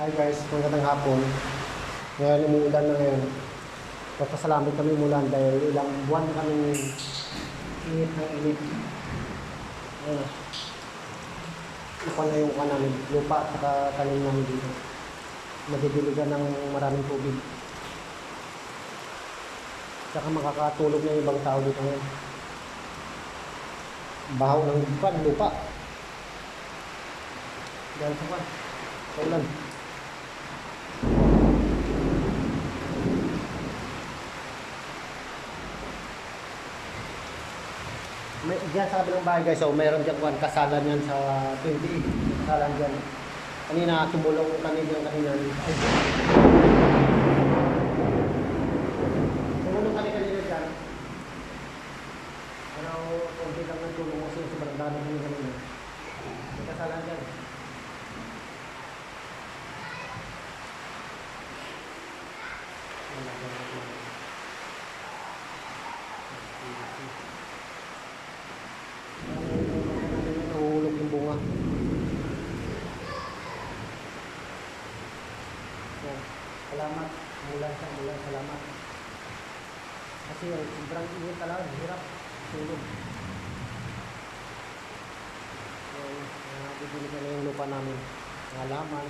Hi guys, magandang hapon. Ngayon umuulan na ngayon. Nagpasalamat kami umulan dahil ilang buwan kami init ng init. Ayun. Ito na yung namin, lupa at tanim namin dito. Madidiligan ng maraming tubig. Saka makakatulog na ibang tao dito ngayon. Bahaw ng lupa, lupa. Dahil sa kan, sa ulan. May, diyan sa kabilang bahay guys, so mayroon dyan kuhan kasalan yan sa 28. Kasalan dyan. Kanina tumulong kami dyan kanina. Ay. Tumulong kami kanina dyan. Pero konti lang ng tulong kasi sobrang dami kami kanina. May kasalan dyan. Wala, wala, Yan. Salamat. Mula sa mula. Salamat. Kasi eh, sobrang init talaga. Hirap. Tulog. Yan. Uh, bibili na yung lupa namin. Mga laman.